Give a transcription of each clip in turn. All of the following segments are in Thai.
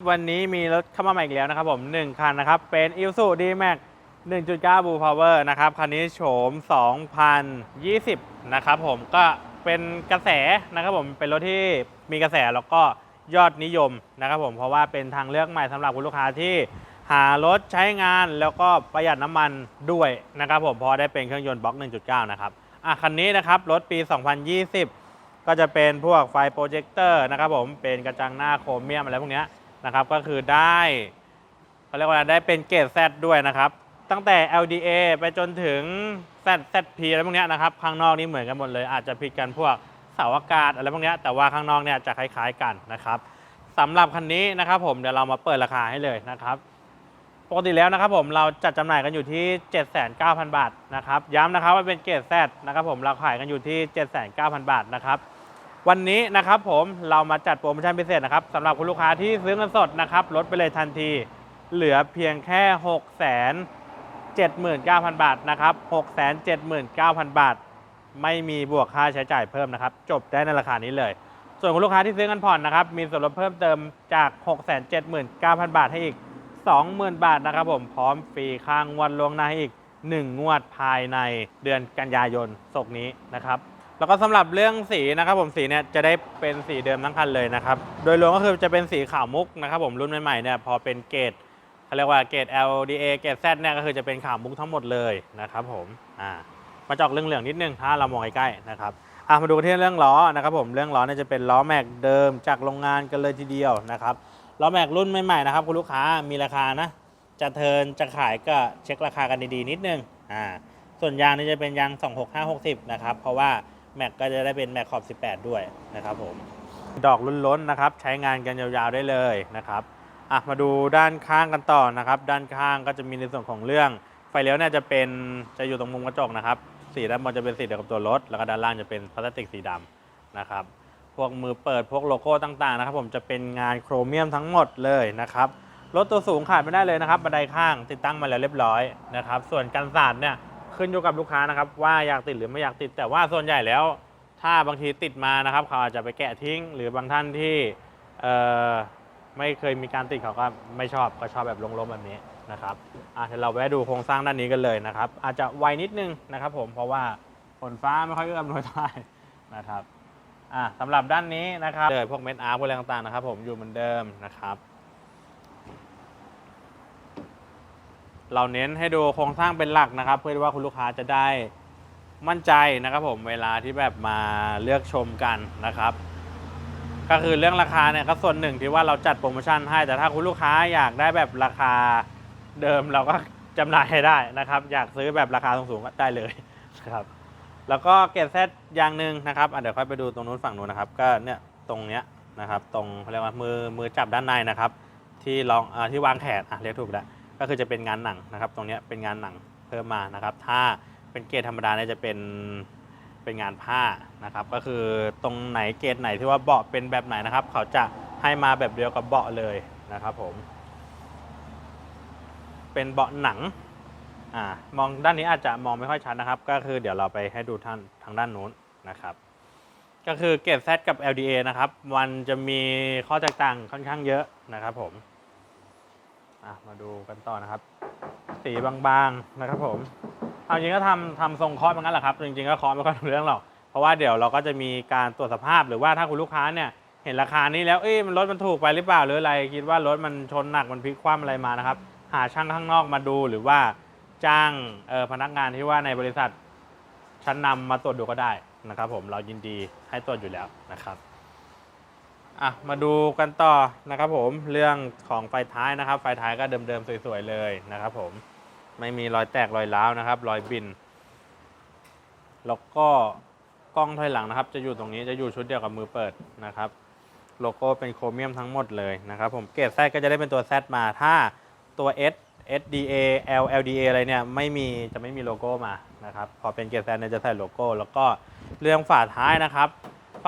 วันนี้มีรถเข้ามาใหม่อีกแล้วนะครับผม 1 คันนะครับ เป็น i l s u d m a x 1.9 Blue Power นะครับ คันนี้โฉม 2020 นะครับผมก็เป็นกระแสนะครับผมเป็นรถที่มีกระแสแล้วก็ยอดนิยมนะครับผมเพราะว่าเป็นทางเลือกใหม่สำหรับคุณลูกค้าที่หารถใช้งานแล้วก็ประหยัดน้ำมันด้วยนะครับผมพราะได้เป็นเครื่องยนต์บล็อก 1.9 นะครับอะคันนี้นะครับรถปี 2020 ก็จะเป็นพวกไฟโปรเจคเตอร์นะครับผมเป็นกระจังหน้าโครเมียมอะไรพวกเนี้ย นะครับ ก็คือได้เขาเรียกว่าได้เป็นเกรด Z ด้วยนะครับ ตั้งแต่ LDA ไปจนถึง Z ZP อะไรพวกนี้นะครับ ข้างนอกนี่เหมือนกันหมดเลย อาจจะผิดกันพวกเสาอากาศอะไรพวกนี้แต่ว่าข้างนอกเนี่ยจะคล้ายๆกันนะครับสำหรับคันนี้นะครับผมเดี๋ยวเรามาเปิดราคาให้เลยนะครับปกติแล้วนะครับผมเราจัดจำหน่ายกันอยู่ที่ 79,000 บาทนะครับย้ำนะครับว่าเป็นเกรด Z นะครับผมเราขายกันอยู่ที่ 79,000 บาทนะครับ วันนี้นะครับผมเรามาจัดโปรโมชั่นพิเศษนะครับสำหรับคุณลูกค้าที่ซื้อเงินสดนะครับลดไปเลยทันที เหลือเพียงแค่ 6 7 9 0 0 0 บาทนะครับ6 7 9 0 0 0 บาท ไม่มีบวกค่าใช้จ่ายเพิ่มนะครับ จบได้ในราคานี้เลย ส่วนคุณลูกค้าที่ซื้อเงินผ่อนนะครับ มีส่วนลดเพิ่มเติมจาก 6 7 9 0 0 0 บาทให้อีก 20,000 บาทนะครับผมพร้อมฟรีค่างวดลวงหน้าให้อีก 1 งวดภายในเดือนกันยายนศกนี้นะครับ แล้วก็สำหรับเรื่องสีนะครับผมสีเนี่ยจะได้เป็นสีเดิมทั้งคันเลยนะครับ โดยรวมก็คือจะเป็นสีขาวมุกนะครับผมรุ่นใหม่ๆเนี่ยพอเป็นเกรดเขาเรียกว่าเกรด LDA เกรด Z เนี่ยก็คือจะเป็นขาวมุกทั้งหมดเลยนะครับผมอ่ามาจอกเรื่องเหลืองนิดนึงถ้าเรามองใกล้ๆนะครับอะมาดูกันที่เรื่องล้อนะครับผมเรื่องล้อเนี่ยจะเป็นล้อแม็กเดิมจากโรงงานกันเลยทีเดียวนะครับล้อแม็กรุ่นใหม่ๆนะครับคุณลูกค้ามีราคานะจะเทินจะขายก็เช็คราคากันดีๆนิดนึงอ่าส่วนยางนี่จะเป็นยาง 26560 นะครับเพราะว่า แม็กก็จะได้เป็นแม็กขอบ 18 ด้วยนะครับผมดอกล้นๆนะครับ ใช้งานกันยาวๆได้เลยนะครับอะมาดูด้านข้างกันต่อนะครับ ด้านข้างก็จะมีในส่วนของเรื่อง ไฟเลี้ยวเนี่ยจะเป็นจะอยู่ตรงมุมกระจกนะครับสีด้านบนจะเป็นสีเดียวกับตัวรถ แล้วก็ด้านล่างจะเป็นพลาสติกสีดำนะครับ พวกมือเปิดพวกโลโก้ต่างๆนะครับ ผมจะเป็นงานโครเมียมทั้งหมดเลยนะครับรถตัวสูงขาดไม่ได้เลยนะครับบันไดข้างติดตั้งมาแล้วเรียบร้อยนะครับ ส่วนกันสาดเนี่ย ขึ้นอยู่กับลูกค้านะครับว่าอยากติดหรือไม่อยากติด แต่ว่าส่วนใหญ่แล้ว ถ้าบางทีติดมานะครับ เขาอาจจะไปแกะทิ้ง หรือบางท่านที่เออไม่เคยมีการติดเขาก็ไม่ชอบก็ชอบแบบลงๆแบบนี้นะครับอะเดี๋ยวเราแวะดูโครงสร้างด้านนี้กันเลยนะครับ อาจจะไวนิดนึงนะครับ ผมเพราะว่าฝนฟ้าไม่ค่อยเอื้อมหน่วยเท่าไหร่นะครับอะสำหรับด้านนี้นะครับเลยพวกเม็ดอาร์พวกอะไรต่างๆนะครับ ผมอยู่เหมือนเดิมนะครับ เราเน้นให้ดูโครงสร้างเป็นหลักนะครับ เพื่อที่ว่าคุณลูกค้าจะได้มั่นใจนะครับผมเวลาที่แบบมาเลือกชมกันนะครับ ก็คือเรื่องราคาเนี่ยก็ส่วนหนึ่งที่ว่าเราจัดโปรโมชั่นให้แต่ถ้าคุณลูกค้าอยากได้แบบราคาเดิมเราก็จำหน่ายให้ได้นะครับ อยากซื้อแบบราคาสูงๆก็ได้เลยนะครับแล้วก็เกรดแซดอย่างหนึ่งนะครับเดี๋ยวค่อยไปดูตรงนู้นฝั่งนู้นนะครับ ก็เนี่ยตรงเนี้ยนะครับ ตรงเขาเรียกว่ามือมือจับด้านในนะครับ ที่รองอที่วางแขนอะเรียกถูกแล้ว ก็คือจะเป็นงานหนังนะครับ ตรงนี้เป็นงานหนังเพิ่มมานะครับ ถ้าเป็นเกรดธรรมดาเนี่ยจะเป็นเป็นงานผ้านะครับ ก็คือตรงไหนเกรดไหนที่ว่าเบาะเป็นแบบไหนนะครับ เขาจะให้มาแบบเดียวกับเบาะเลยนะครับผม เป็นเบาะหนังอ่ามองด้านนี้อาจจะมองไม่ค่อยชัดนะครับ ก็คือเดี๋ยวเราไปให้ดูทางทางด้านนู้นนะครับ ก็คือเกรด Z กับ LDA นะครับ มันจะมีข้อแตกต่างค่อนข้างเยอะนะครับผม อะมาดูกันต่อนะครับ สีบางๆนะครับผมเอาจริงก็ทำทำทรงคาะเหมือนกันแหละครับ จริงๆก็เคาะไม่ค่อยรู้เรื่องหรอกเพราะว่าเดี๋ยวเราก็จะมีการตรวจสภาพหรือว่าถ้าคุณลูกค้าเนี่ยเห็นราคานี้แล้วเอ้ยมันรถมันถูกไปหรือเปล่าหรืออะไร คิดว่ารถมันชนหนักมันพลิกคว่ำอะไรมานะครับ หาช่างข้างนอกมาดูหรือว่าจ้างออพนักงานที่ว่าในบริษัทชั้นนำมาตรวจดูก็ได้นะครับ ผมเรายินดีให้ตรวจอยู่แล้วนะครับ อะมาดูกันต่อนะครับผมเรื่องของไฟท้ายนะครับ ไฟท้ายก็เดิมๆสวยๆเลยนะครับผมไม่มีรอยแตกรอยร้าวนะครับ รอยบิน แล้วก็กล้องถอยหลังนะครับ จะอยู่ตรงนี้จะอยู่ชุดเดียวกับมือเปิดนะครับ โลโก้เป็นโครเมียมทั้งหมดเลยนะครับผมเกรด Z ก็จะได้เป็นตัว Z มาถ้าตัว S SDA L LDA อะไรเนี่ยไม่มีจะไม่มีโลโก้มานะครับพอเป็นเกรด Z เนี่ยจะใส่โลโก้ แล้วก็เรื่องฝาท้ายนะครับ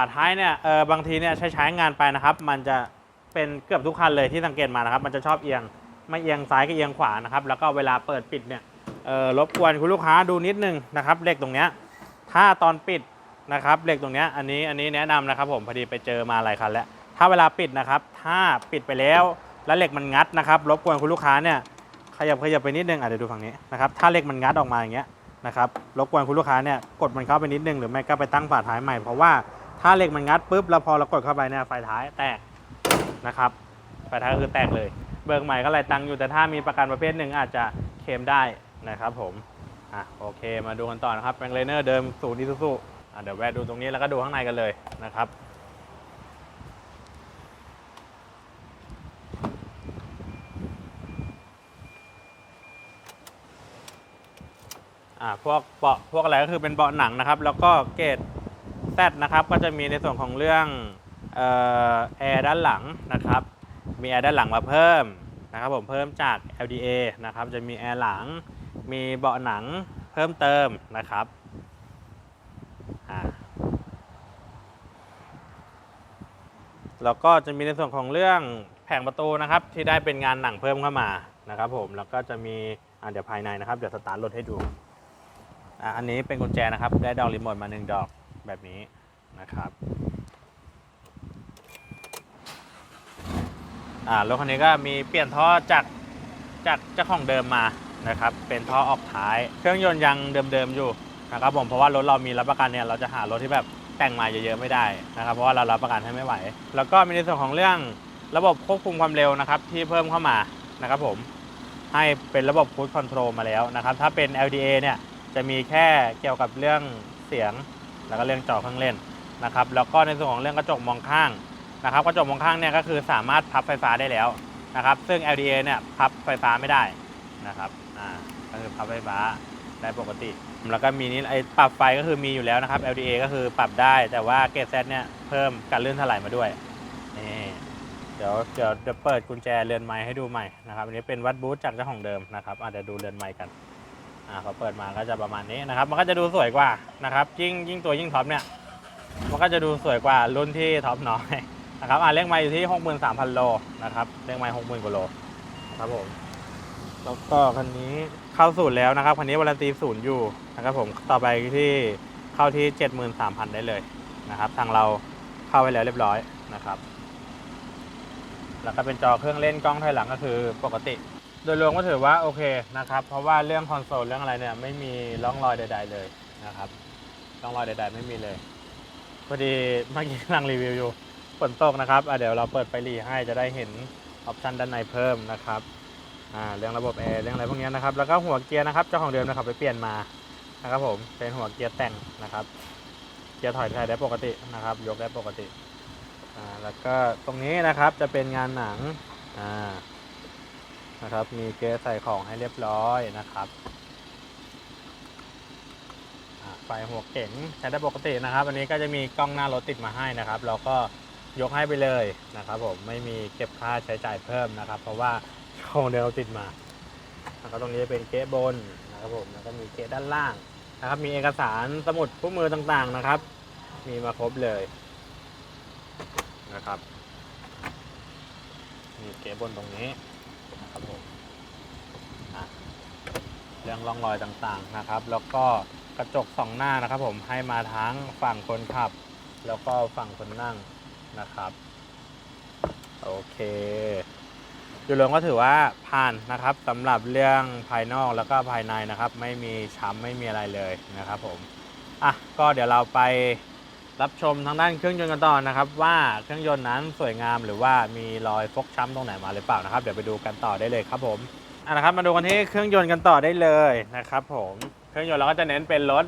าท้ายเนี่ยเออบางทีเนี่ยใช้ใช้งานไปนะครับ มันจะเป็นเกือบทุกคันเลยที่สังเกตมานะครับ มันจะชอบเอียงไม่เอียงซ้ายก็เอียงขวานะครับ แล้วก็เวลาเปิดปิดเนี่ยเออรบกวนคุณลูกค้าดูนิดนึงนะครับเหล็กตรงเนี้ยถ้าตอนปิดนะครับเหล็กตรงเนี้ยอันนี้อันนี้แนะนำนะครับผมพอดีไปเจอมาหลายคันแล้วถ้าเวลาปิดนะครับ ถ้าปิดไปแล้วแล้วเหล็กมันงัดนะครับ รบกวนคุณลูกค้าเนี่ยขยับขยับไปนิดนึงอะเดี๋ยวดูฝั่งนี้นะครับถ้าเหล็กมันงัดออกมาอย่างเงี้ยนะครับรบกวนคุณลูกค้าเนี่ยกดมันเข้าไปนิดนึงหรือไม่ก็ไปตั้งฝาท้ายใหม่เพราะว่า ถ้าเหล็กมันงัดปุ๊บแล้วพอเรากดเข้าไปเนี่ยไฟท้ายแตกนะครับไฟท้ายคือแตกเลย เบิกใหม่ก็ไรตังอยู่แต่ถ้ามีประกันประเภทหนึ่งอาจจะเคลมได้นะครับผมอะโอเคมาดูกันต่อนะครับแปลงเลเนอร์เดิมศูนย์อีซูซูอะเดี๋ยวแวะดูตรงนี้แล้วก็ดูข้างในกันเลยนะครับอ่าพวกเบาะพวกอะไรก็คือเป็นเบาะหนังนะครับ แล้วก็เกรด แซดนะครับก็จะมีในส่วนของเรื่องออแอร์ด้านหลังนะครับ มีแอร์ด้านหลังมาเพิ่มนะครับผมเพิ่มจาก LDA นะครับจะมีแอร์หลัง มีเบาะหนังเพิ่มเติมนะครับแล้วก็จะมีในส่วนของเรื่องแผงประตูนะครับ ที่ได้เป็นงานหนังเพิ่มเข้ามานะครับ ผมแล้วก็จะมีอ่าเดี๋ยวภายในนะครับเดี๋ยวสตาร์ทรถให้ดูอันนี้เป็นกุญแจนะครับ ได้ดอกรีโมทมาหนึ่งดอก แบบนี้นะครับอ่ารถคันนี้ก็มีเปลี่ยนท่อจากจากเจ้าของเดิมมานะครับ เป็นท่อออกท้าย เครื่องยนต์ยังเดิมๆอยู่นะครับผมเพราะว่ารถเรามีรับประกันเนี่ยเราจะหารถที่แบบแต่งมาเยอะๆไม่ได้นะครับ เพราะว่าเรารับประกันให้ไม่ไหว แล้วก็มีในส่วนของเรื่องระบบควบคุมความเร็วนะครับ ที่เพิ่มเข้ามานะครับผมให้เป็นระบบคูดคอนโทรลมาแล้วนะครับ ถ้าเป็น LDA เนี่ยจะมีแค่เกี่ยวกับเรื่องเสียง แล้วก็เรื่องจอเครื่องเล่นนะครับแล้วก็ในส่วนของเรื่องกระจกมองข้างนะครับกระจกมองข้างเนี่ยก็คือสามารถพับไฟฟ้าได้แล้วนะครับซึ่ง LDA เนี่ยพับไฟฟ้าไม่ได้นะครับอ่าก็คือพับไฟฟ้าได้ปกติ แล้วก็มีนี้ไอ้ปรับไฟก็คือมีอยู่แล้วนะครับ LDA ก็คือปรับได้แต่ว่าเกตเซตเนี่ยเพิ่มการลื่นถลายมาด้วยนี่เดี๋ยวเดี๋ยวจะเปิดกุญแจเรือนไม้ให้ดูใหม่นะครับอันนี้เป็นวัดบูธจากเจ้าของเดิมนะครับอาจจะดูเรือนไม้กัน อ่าพอเปิดมาก็จะประมาณนี้นะครับ มันก็จะดูสวยกว่านะครับ ยิ่งยิ่งตัวยิ่งท็อปเนี่ย มันก็จะดูสวยกว่ารุ่นที่ท็อปน้อยนะครับ อ่าเลขไม้อยู่ที่63,000โลนะครับเลขไม้60,000กว่าโลครับผมแล้วก็คันนี้เข้าศูนย์แล้วนะครับคันนี้วารันตีศูนย์อยู่นะครับผมต่อไปที่เข้าที่73,000ได้เลยนะครับ ทางเราเข้าไปแล้วเรียบร้อยนะครับ แล้วก็เป็นจอเครื่องเล่นกล้องถอยหลังก็คือปกติ โดยรวมก็ถือว่าโอเคนะครับ เพราะว่าเรื่องคอนโซลเรื่องอะไรเนี่ยไม่มีร่องรอยใด ๆ เลยนะครับร่องรอยใด ๆ ไม่มีเลยพอดีเมื่อกี้กำลังรีวิวอยู่ฝนตกนะครับเดี๋ยวเราเปิดไฟหลีให้จะได้เห็นออปชันด้านในเพิ่มนะครับเรื่องระบบแอร์เรื่องอะไรพวกนี้นะครับ แล้วก็หัวเกียร์นะครับเจ้าของเดิมนะครับไปเปลี่ยนมานะครับผมเป็นหัวเกียร์แต่งนะครับ เกียร์ถอยไทยได้ปกตินะครับ ยกได้ปกติแล้วก็ตรงนี้นะครับจะเป็นงานหนังอ่า นะครับ มีเกสใส่ของให้เรียบร้อยนะครับไฟหัวเก๋งใช้ได้ปกตินะครับ อันนี้ก็จะมีกล้องหน้ารถติดมาให้นะครับ เราก็ยกให้ไปเลยนะครับผมไม่มีเก็บค่าใช้จ่ายเพิ่มนะครับ เพราะว่าของเดิมเราติดมานะครับตรงนี้จะเป็นเกสบนนะครับผมแล้วก็มีเกสด้านล่างนะครับ มีเอกสารสมุดคู่มือต่างๆนะครับ มีมาครบเลยนะครับ มีเกสบนตรงนี้ นะครับผมเรื่องร่องรอยต่างๆนะครับ แล้วก็กระจกสองหน้านะครับ ผมให้มาทั้งฝั่งคนขับ แล้วก็ฝั่งคนนั่งนะครับ โอเคโดยรวมก็ถือว่าผ่านนะครับสำหรับเรื่องภายนอกแล้วก็ภายในนะครับ ไม่มีช้ำไม่มีอะไรเลยนะครับ ผมอะก็เดี๋ยวเราไป รับชมทางด้านเครื่องยนต์กันต่อนะครับว่าเครื่องยนต์นั้นสวยงามหรือว่ามีรอยฟกช้ำตรงไหนมาหรือเปล่านะครับ เดี๋ยวไปดูกันต่อได้เลยครับผมอะนะครับมาดูกันที่เครื่องยนต์กันต่อได้เลยนะครับ ผมเครื่องยนต์เราก็จะเน้นเป็นรถ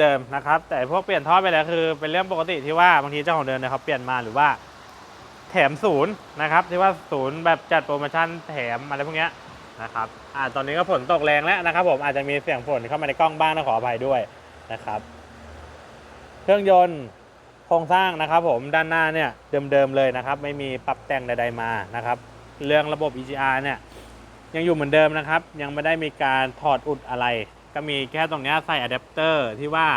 เดิมๆนะครับ แต่พวกเปลี่ยนท่อไปแล้วคือ เป็นเรื่องปกติที่ว่าบางทีเจ้าของเดิมเนี่ยเขาเปลี่ยนมาหรือว่าแถมศูนย์นะครับที่ว่าศูนย์แบบจัดโปรโมชั่นแถมอะไรพวกเนี้ยนะครับอ่าตอนนี้ก็ฝนตกแรงแล้วนะครับ ผมอาจจะมีเสียงฝนเข้ามาในกล้องบ้างนะขออภัยด้วยนะครับ เครื่องยนต์โครงสร้างนะครับผมด้านหน้าเนี่ยเดิมๆเลยนะครับ ไม่มีปรับแต่งใด ๆมานะครับ เรื่องระบบ EGR เนี่ยยังอยู่เหมือนเดิมนะครับ ยังไม่ได้มีการถอดอุดอะไร ก็มีแค่ตรงนี้ใส่อะแดปเตอร์ที่ว่า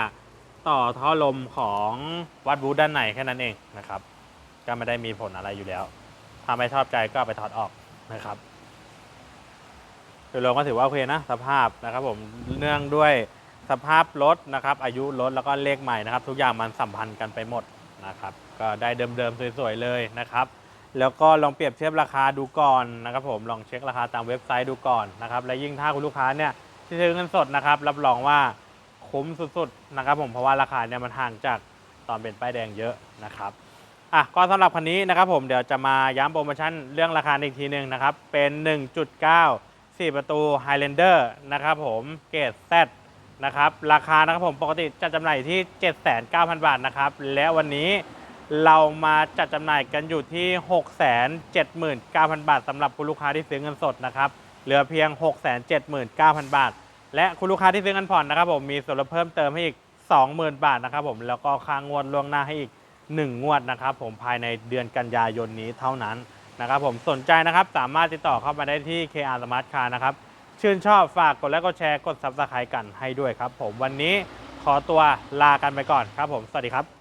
ต่อท่อลมของวัดบูธด้านในแค่นั้นเองนะครับ ก็ไม่ได้มีผลอะไรอยู่แล้วถ้าไม่ชอบใจก็ไปถอดออกนะครับโดยรวมก็ถือว่าโอเคนะสภาพนะครับผมเนื่องด้วย สภาพรถนะครับ อายุรถแล้วก็เลขใหม่นะครับ ทุกอย่างมันสัมพันธ์กันไปหมดนะครับ ก็ได้เดิมๆสวยๆเลยนะครับ แล้วก็ลองเปรียบเทียบราคาดูก่อนนะครับ ผมลองเช็คราคาตามเว็บไซต์ดูก่อนนะครับ และยิ่งถ้าคุณลูกค้าเนี่ยที่ซื้อเงินสดนะครับ รับรองว่าคุ้มสุดๆนะครับ ผมเพราะว่าราคาเนี่ยมันห่างจากตอนเป็นป้ายแดงเยอะนะครับอะก็สำหรับคันนี้นะครับผมเดี๋ยวจะมาย้ำโปรโมชั่นเรื่องราคาอีกทีหนึ่งนะครับ เป็น 1.9 4 ประตู Highlander นะครับผมเกรด Z นะครับราคานะครับผมปกติจัดจำหน่ายที่ 79,000 บาทนะครับและวันนี้เรามาจัดจำหน่ายกันอยู่ที่ 679,000 บาทสำหรับคุณลูกค้าที่ซื้อเงินสดนะครับเหลือเพียง 679,000 บาท และคุณลูกค้าที่ซื้อเงินผ่อนนะครับผมมีส่วนลดเพิ่มเติมให้อีก 20,000 บาทนะครับผมแล้วก็ค่างวดล่วงหน้าให้อีก 1 งวดนะครับผมภายในเดือนกันยายนนี้เท่านั้นนะครับผมสนใจนะครับสามารถติดต่อเข้ามาได้ที่ KR Smart Car นะครับ ชื่นชอบฝากกดไลค์กดแชร์กด Subscribe กันให้ด้วยครับ ผมวันนี้ขอตัวลากันไปก่อนครับผมสวัสดีครับ